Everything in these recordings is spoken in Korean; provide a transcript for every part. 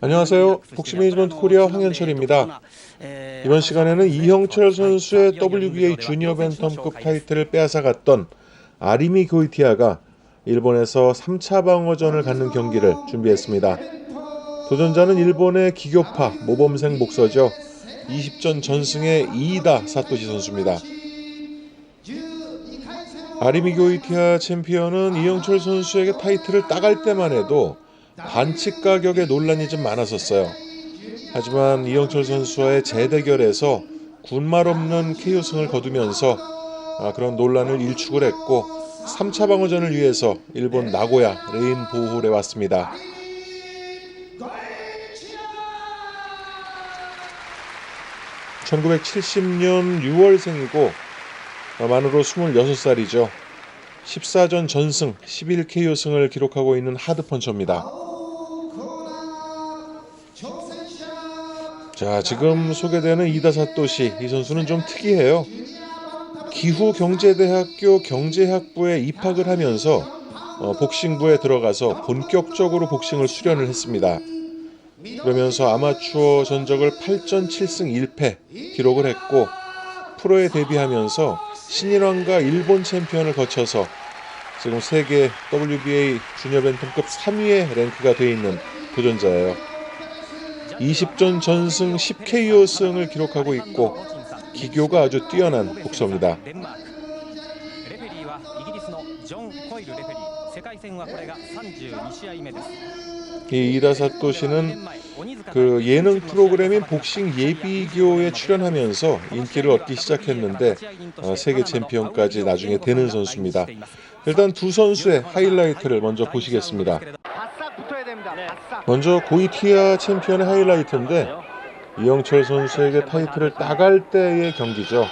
안녕하세요. 복시 매니지먼트 코리아 황현철입니다. 이번 시간에는 이형철 선수의 WBA 주니어 벤텀급 타이틀을 빼앗아갔던 아리미 고이티아가 일본에서 3차 방어전을 갖는 경기를 준비했습니다. 도전자는 일본의 기교파 모범생 목서죠. 20전 전승의 이이다 사토시 선수입니다. 아리미 고이티아 챔피언은 이영철 선수에게 타이틀을 따갈 때만 해도 반칙 가격에 논란이 좀 많았었어요. 하지만 이영철 선수와의 재대결에서 군말 없는 KO승을 거두면서 아, 그런 논란을 일축을 했고 3차 방어전을 위해서 일본 나고야 레인보홀에 왔습니다. (1970년 6월생이고) 만으로 (26살이죠) 14전 전승 11KO승을 기록하고 있는 하드펀처입니다. 자, 지금 소개되는 이다사토시 이 선수는 좀 특이해요. 기후 경제대학교 경제학부에 입학을 하면서 어, 복싱부에 들어가서 본격적으로 복싱을 수련을 했습니다. 그러면서 아마추어 전적을 8전 7승 1패 기록을 했고 프로에 데뷔하면서 신일왕과 일본 챔피언을 거쳐서 지금 세계 WBA 주니어 벤턴급 3위의 랭크가 되어 있는 도전자예요. 20전 전승 10KO 승을 기록하고 있고 기교가 아주 뛰어난 복서입니다. 이 이다사토시는 그 예능 프로그램인 복싱 예비교에 출연하면서 인기를 얻기 시작했는데 어, 세계 챔피언까지 나중에 되는 선수입니다. 일단 두 선수의 하이라이트를 먼저 보시겠습니다. 먼저 고이티아 챔피언의 하이라이트인데 이영철 선수에게 타이틀을 따갈 때의 경기죠.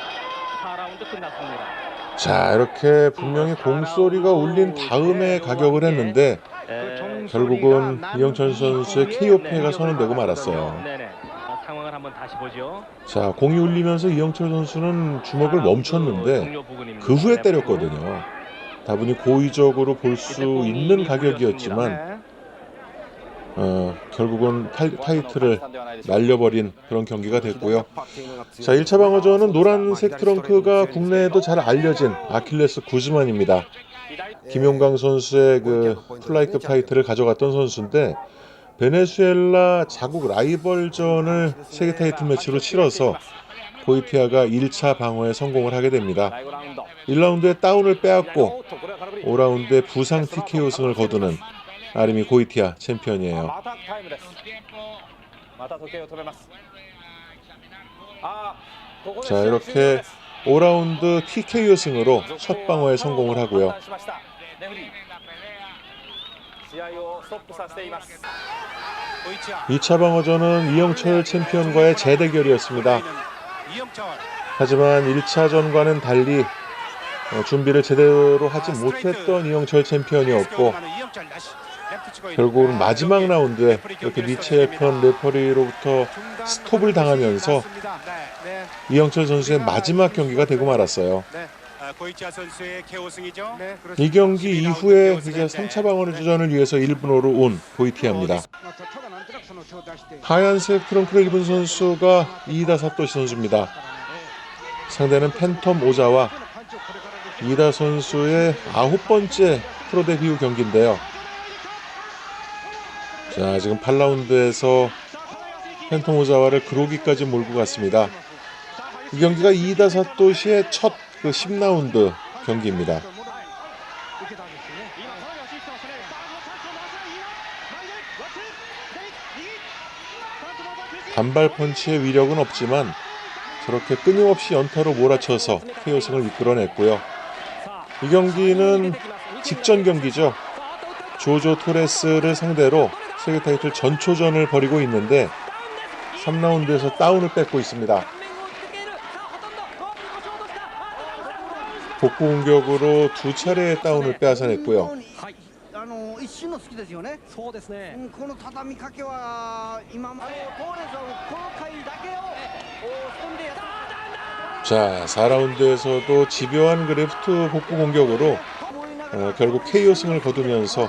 4라운드 끝났습니다 자 이렇게 분명히 공소리가 울린 다음에 가격을 했는데 에, 결국은 이영철 선수의 KO 패가 선언되고 말았어요. 아, 상황을 한번 다시 보죠 자 공이 울리면서 이영철 선수는 주먹을 멈췄는데. 그 후에 네, 때렸거든요. 다분히 고의적으로 볼 수 있는 가격이었지만 어, 결국은 타이, 타이틀을 날려버린 그런 경기가 됐고요. 자 1차 방어전은 노란색 트렁크가 국내에도 잘 알려진 아킬레스 구즈만입니다. 김용강 선수의 그 플라이급 타이틀을 가져갔던 선수인데 베네수엘라 자국 라이벌전을 세계 타이틀 매치로 치러서 보이티아가 1차 방어에 성공을 하게 됩니다. 1라운드에 다운을 빼앗고 5라운드에 부상 TKO 승을 거두는 아르미 고이티아 챔피언이에요. 자 이렇게 5라운드 TKO 승으로 첫 방어에 성공을 하고요. 2차 방어전은 이영철 챔피언과의 재대결이었습니다. 하지만 1차전과는 달리 어, 준비를 제대로 하지 못했던 이영철 챔피언이었고 결국은 마지막 라운드에 이렇게 니체편 레퍼리로부터 스톱을 당하면서 이영철 선수의 마지막 경기가 되고 말았어요. 네, 이 경기 이후에 이제 3차 방어를 주전을 위해서 1분호로 온 보이티아입니다. 하얀색 트렁크를 입은 선수가 이다 사토시 선수입니다. 상대는 팬텀 오자와 이다 선수의 아홉 번째 프로데뷔 후 경기인데요. 자 지금 8라운드에서 펜토 오자와를 그로기까지 몰고 갔습니다. 이 경기가 이다 사토시의 첫 그 10라운드 경기입니다. 단발 펀치의 위력은 없지만 저렇게 끊임없이 연타로 몰아쳐서 KO승을 이끌어냈고요. 이 경기는 직전 경기죠. 조조 토레스를 상대로 세계 타이틀 전초전을 벌이고 있는데 3라운드에서 다운을 뺏고 있습니다. 복구 공격으로 두 차례의 다운을 빼앗아냈고요. 자, 4라운드에서도 집요한 그래프트 복구 공격으로 어, 결국 KO 승을 거두면서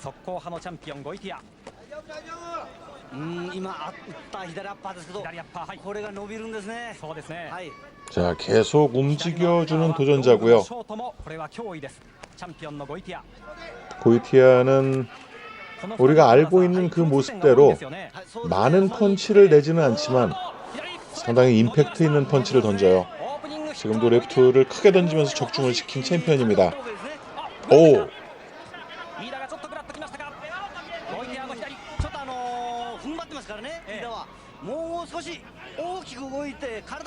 速攻派のチャンピオンゴイティアうん今あ打った左アッパーですけど左アッパーはいこれが伸びるんですねそうですね、はい 자, 계속 움직여주는 도전자고요. ショートもこれは脅威ですチャンピオンのゴイティア 고이티아는 この 우리가 알고 있는 그 모습대로 はいそうですね 많은 펀치를 내지는 않지만 상당히 임팩트 있는 펀치를 던져요. オープニング 지금도 레프트를 크게 던지면서 적중을 시킨 챔피언입니다. そうですね 오! 動いて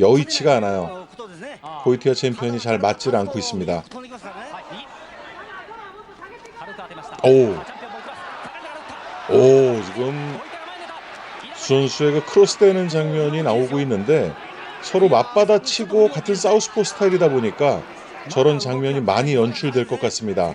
여의치가 않아요. 코이티와 챔피언이 잘 맞질 않고 있습니다. 오. 오, 지금 선수의 크로스되는 장면이 나오고 있는데 서로 맞받아치고 같은 사우스포 스타일이다 보니까 저런 장면이 많이 연출될 것 같습니다.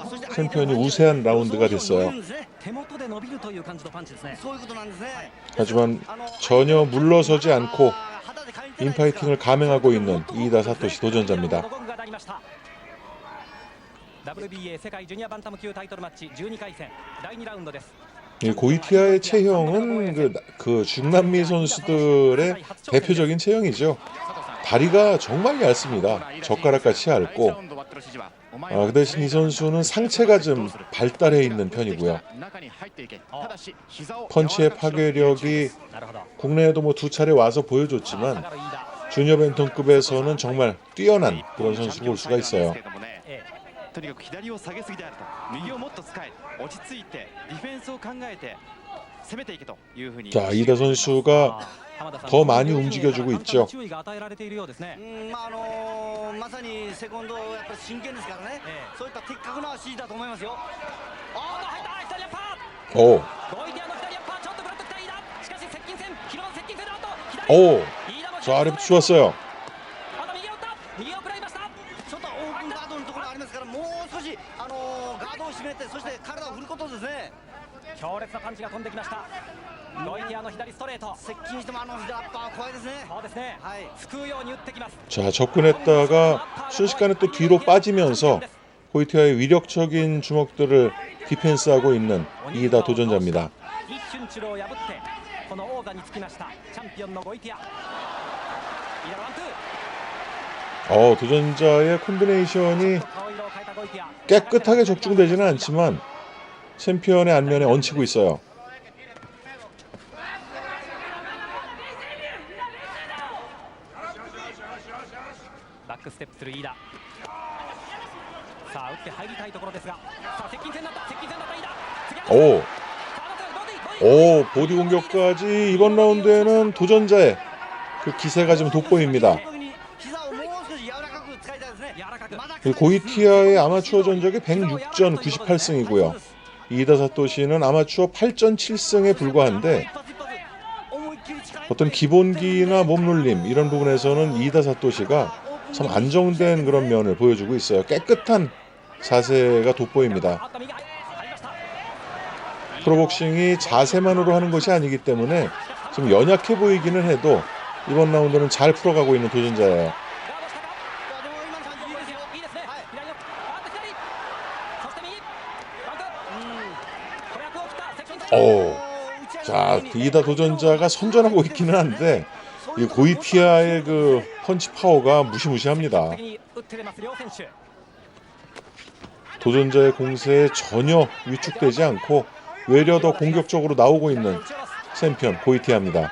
챔피언이 우세한 라운드가 됐어요. 手元で伸びるという感じのパンチですねそういうことなんですね 하지만 전혀 물러서지 않고 인파이팅을 감행하고 있는 이이다 사토시 도전자입니다. WBA 世界ジュニアバンタム級タイトルマッチ12回戦第2ラウンドです 이 고이티아의 체형은 그, 그 중남미 선수들의 대표적인 체형이죠. 다리가 정말 얇습니다. 젓가락같이 얇고 어, 그 대신 이 선수는 상체가 좀 발달해 있는 편이고요. 어. 펀치의 파괴력이 국내에도 뭐 두 차례 와서 보여줬지만 주니어 벤턴급에서는 정말 뛰어난 그런 선수로 볼 수가 있어요. 예. 자, 이다 선수가 더 많이 움직여주고 있죠. 오. 오. 저 아래 좋았어요. レート接近してもあの左アッパーは怖いですねそうですねはいすくうように打ってきます 자, 접근했다가 순식간에 또 뒤로 빠지면서 고이티아의 위력적인 주먹들을 디펜스하고 있는 이이다 도전자입니다. 一瞬中を破ってこの王座につきましたチャンピオンのゴイティアイダワンツー 어, 도전자의 콤비네이션이 顔色を変えたゴイティア 깨끗하게 적중되지는 않지만 챔피언의 안면에 얹히고 있어요. ックステップする飯田さあ打って入りたいところですがさあ接近戦になった接近戦になった飯田次は 오, さあボディボディ 오, 보디 공격까지 이번 라운드에는 도전자의 그 기세가 좀 돋보입니다. 特に膝をもう少し柔らかく使いたいですね柔らかくまだ 그 고이티아의 아마추어 전적이 106전 98승이고요. 이이다 사토시는 아마추어 8전 7승에 불과한데 一発一発思いっきり力 어떤 기본기나 몸놀림 이런 부분에서는 이이다 사토시가 참 안정된 그런 면을 보여주고 있어요. 깨끗한 자세가 돋보입니다. 프로복싱이 자세만으로 하는 것이 아니기 때문에 좀 연약해 보이기는 해도 이번 라운드는 잘 풀어가고 있는 도전자예요. 음. 오. 자, 이다 도전자가 선전하고 있기는 한데 이 고이피아의 그 펀치 파워가 무시무시합니다. 도전자의 공세에 전혀 위축되지 않고 외려도 공격적으로 나오고 있는 챔피언 고이티아입니다.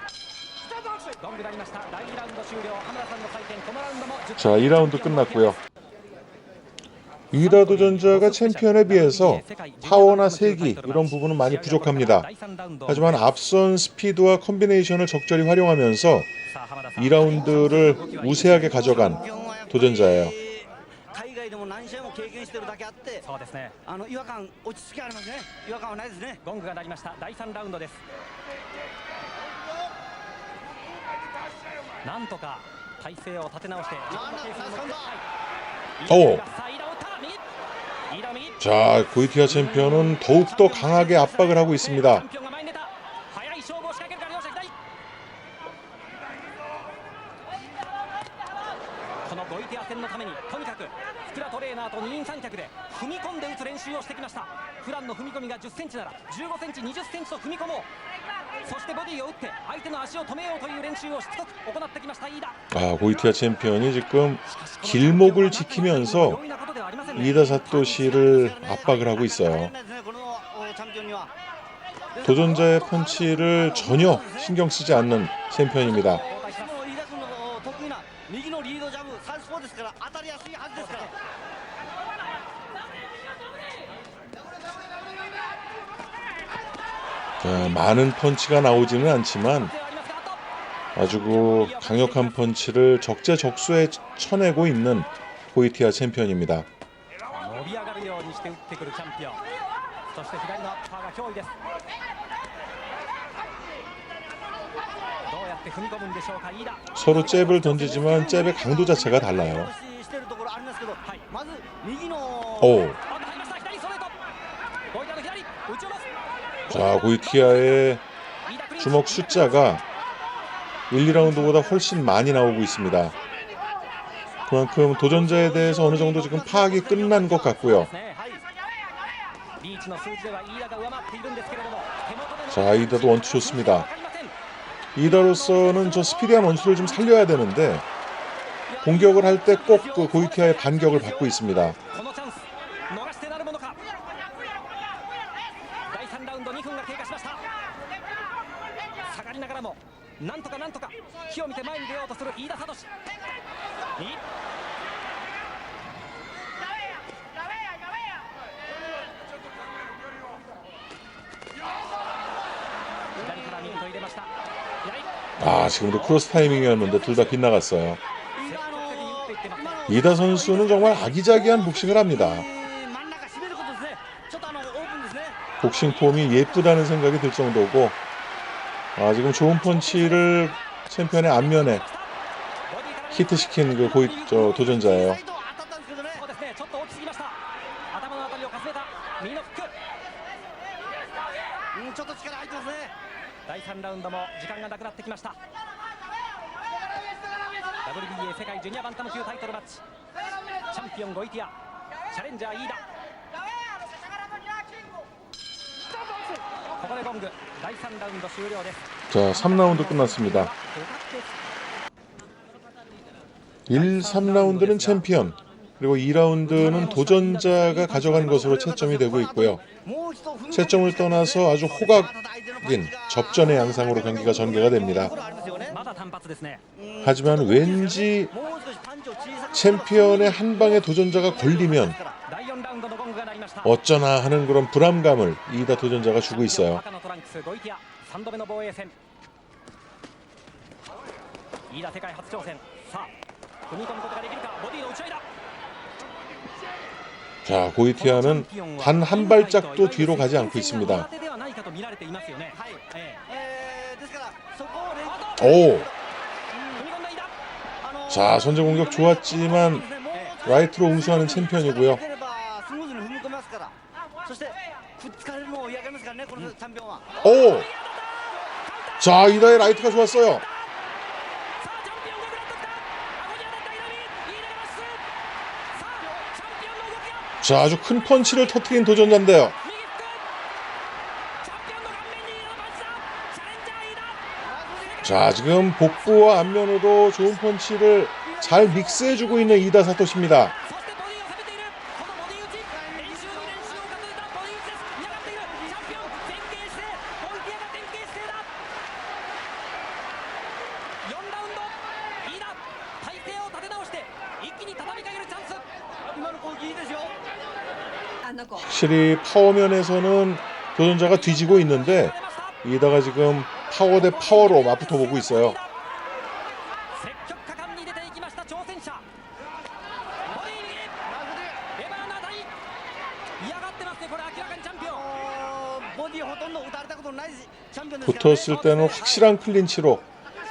자, 2라운드 끝났고요. 이다 도전자가 챔피언에 비해서 파워나 세기 이런 부분은 많이 부족합니다. 하지만 앞선 스피드와 컨비네이션을 적절히 활용하면서 2라운드를 우세하게 가져간 도전자예요. 海 자, 고이티아 챔피언은 더욱더 강하게 압박을 하고 チャ 있습니다. ンピオンが前に出た速い勝負を仕掛けるか両者左このゴイティア戦のためにとにかく福田トレーナーと二人三脚で踏み込んで打つ練習をしてきました普段の踏み込みが1 0センチなら1 5センチ2 0センチと踏み込もうそしてボディを打って相手の足を止めようという練習をしつこく行ってきました飯田 아, 고이티아 챔피언이 지금 길목을 지키면서 容易なことではありませんね 이다 사토시를 압박을 하고 있어요. ないですねこのおチャンピオンには 도전자의 펀치를 전혀 신경 쓰지 않는 챔피언입니다. 많은 펀치가 나오지는 않지만 아주 그 강력한 펀치를 적재적소에 쳐내고 있는 호이티아 챔피언입니다. 서로 잽을 던지지만 잽의 강도 자체가 달라요. 오, 자, 고이키아의 주먹 숫자가 1, 2라운드보다 훨씬 많이 나오고 있습니다. 그만큼 도전자에 대해서 어느 정도 지금 파악이 끝난 것 같고요. 자, 이다도 원투 좋습니다. 이다로서는 저 스피디한 원투를 좀 살려야 되는데 공격을 할 때 꼭 그 고이키아의 반격을 받고 있습니다. 크로스 타이밍이었는데 둘 다 빗나갔어요. 이다 선수는 정말 아기자기한 복싱을 합니다. 복싱 폼이 예쁘다는 생각이 들 정도고 아, 지금 좋은 펀치를 챔피언의 앞면에 히트시킨 그 고입 도전자예요. 자, 3라운드 끝났습니다. 1, 3라운드는 챔피언, 그리고 2라운드는 도전자가 가져간 것으로 채점이 되고 있고요. 채점을 떠나서 아주 호각인 접전의 양상으로 경기가 전개가 됩니다. 하지만 왠지 챔피언의 한 방에 도전자가 걸리면 어쩌나 하는 그런 불안감을 이다 도전자가 주고 있어요. 赤のトランクスゴイティア3度目の防衛戦飯田世界初挑戦さあ踏み込むことができるかボディの打ち合いだ 자 고이티아는 단 한 발짝도 뒤로 가지 않고 上 있습니다. 手ではないかと見られていますよねはい、ええーですからそこを連오 え踏み込んだ飯田 자 선제 공격 좋았지만 라이트로 우수하는 챔피언이고요. スムーズに踏み込みますからそしてくっつかれるのを嫌がりますからねこのチャンピオンは 오! 자, 이다의 라이트가 좋았어요. 자, 아주 큰 펀치를 터트린 도전자인데요. 자, 지금 복부와 안면으로도 좋은 펀치를 잘 믹스해주고 있는 이다 사토시입니다. 확실히 파워면에서는 도전자가 뒤지고 있는데 이다가 지금 파워 대 파워로 맞붙어 보고 있어요. 붙었을 때는 확실한 클린치로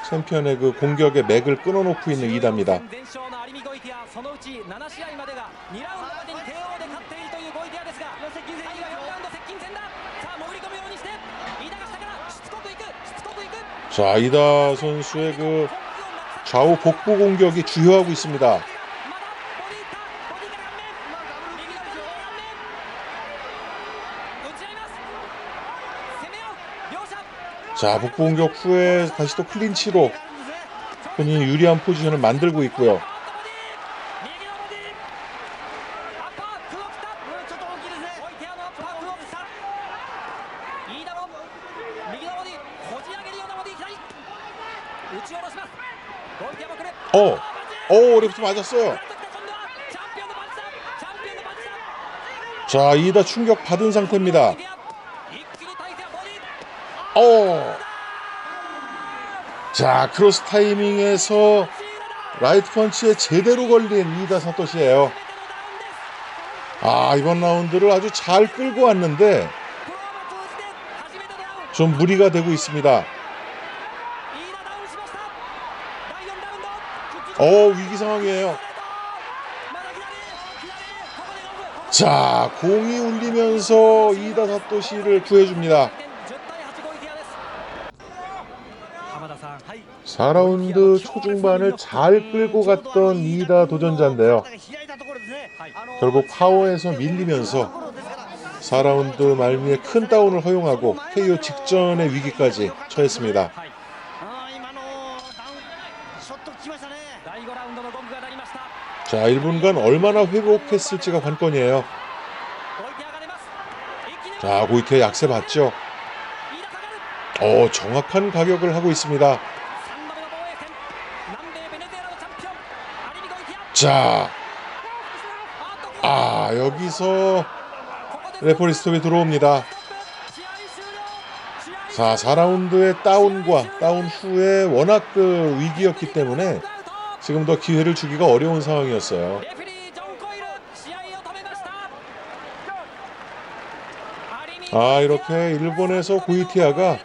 챔피언의 그 공격의 맥을 끊어놓고 있는 이다입니다. 자 이다 선수의 그 좌우 복부 공격이 주요하고 있습니다. 자 복부 공격 후에 다시 또 클린치로 본인이 유리한 포지션을 만들고 있고요. 오, 리프트 맞았어요. 자, 이다 충격 받은 상태입니다. 어. 자, 크로스 타이밍에서 라이트 펀치에 제대로 걸린 이다 사토시예요. 아, 이번 라운드를 아주 잘 끌고 왔는데 좀 무리가 되고 있습니다. 어 위기 상황이에요. 자 공이 울리면서 이다 사토시를 구해줍니다. 4라운드 초중반을 잘 끌고 갔던 이다 도전자인데요. 결국 파워에서 밀리면서 4라운드 말미에 큰 다운을 허용하고 KO 직전의 위기까지 처했습니다. 자, 1분간 얼마나 회복했을지가 관건이에요. 자, 고이케 약세 봤죠? 어, 정확한 가격을 하고 있습니다. 자, 아, 여기서 레퍼리 스톱이 들어옵니다. 자, 4라운드의 다운과 다운 후에 워낙 그 위기였기 때문에 지금 더 기회를 주기가 어려운 상황이었어요. 아 이렇게 일본에서 고이티아가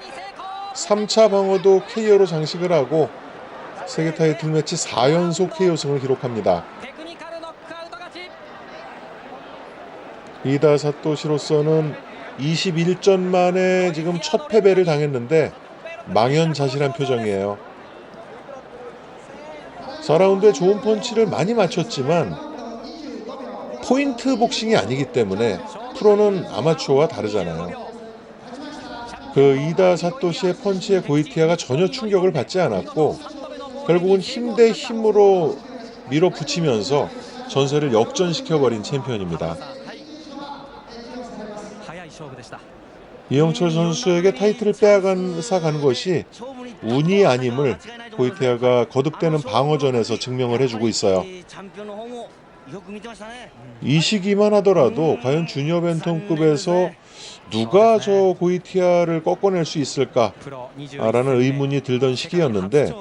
3차 방어도 KO로 장식을 하고 세계 타이틀 매치 4연속 KO승을 기록합니다. 이다 사토시로서는 21전 만에 지금 첫 패배를 당했는데 망연자실한 표정이에요. 4라운드에 좋은 펀치를 많이 맞췄지만 포인트 복싱이 아니기 때문에 프로는 아마추어와 다르잖아요. 그 이다 사토시의 펀치에 고이티아가 전혀 충격을 받지 않았고 결국은 힘 대 힘으로 밀어붙이면서 전세를 역전시켜버린 챔피언입니다. 이영철 선수에게 타이틀을 빼앗아 가는 것이 운이 아님을 고이테아가 거듭되는 방어전에서 증명을 해주고 있어요. 이 시기만 하더라도 과연 주니어 벤턴급에서 누가 저 고이티아를 꺾어낼 수 있을까라는 의문이 들던 시기였는데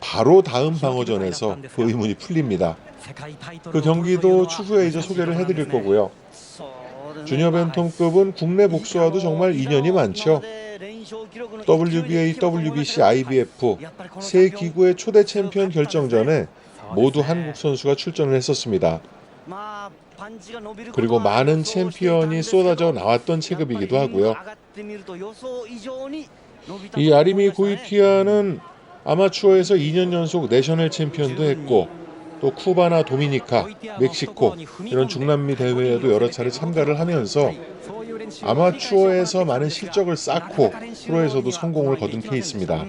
바로 다음 방어전에서 그 의문이 풀립니다. 그 경기도 추후에 이제 소개를 해드릴 거고요. 주니어 벤텀급은 국내 복수와도 정말 인연이 많죠. WBA, WBC, IBF 세 기구의 초대 챔피언 결정전에 모두 한국 선수가 출전을 했었습니다. 그리고 많은 챔피언이 쏟아져 나왔던 체급이기도 하고요. 이 아리미 고이티아는 아마추어에서 2년 연속 내셔널 챔피언도 했고 또 쿠바나 도미니카, 멕시코 이런 중남미 대회에도 여러 차례 참가를 하면서 아마추어에서 많은 실적을 쌓고 프로에서도 성공을 거둔 케이스입니다.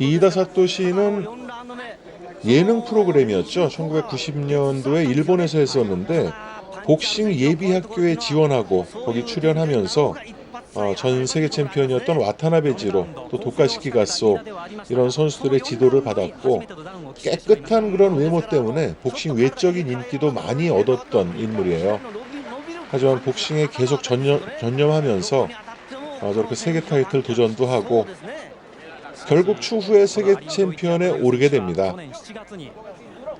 이이다 사토시는 예능 프로그램이었죠. 1990년도에 일본에서 했었는데 복싱 예비 학교에 지원하고 거기 출연하면서 어, 전 세계 챔피언이었던 와타나베지로 또 도카시키 가소 이런 선수들의 지도를 받았고 깨끗한 그런 외모 때문에 복싱 외적인 인기도 많이 얻었던 인물이에요. 하지만 복싱에 계속 전념, 전념하면서 어, 저렇게 세계 타이틀 도전도 하고 결국 추후에 세계 챔피언에 오르게 됩니다.去年7月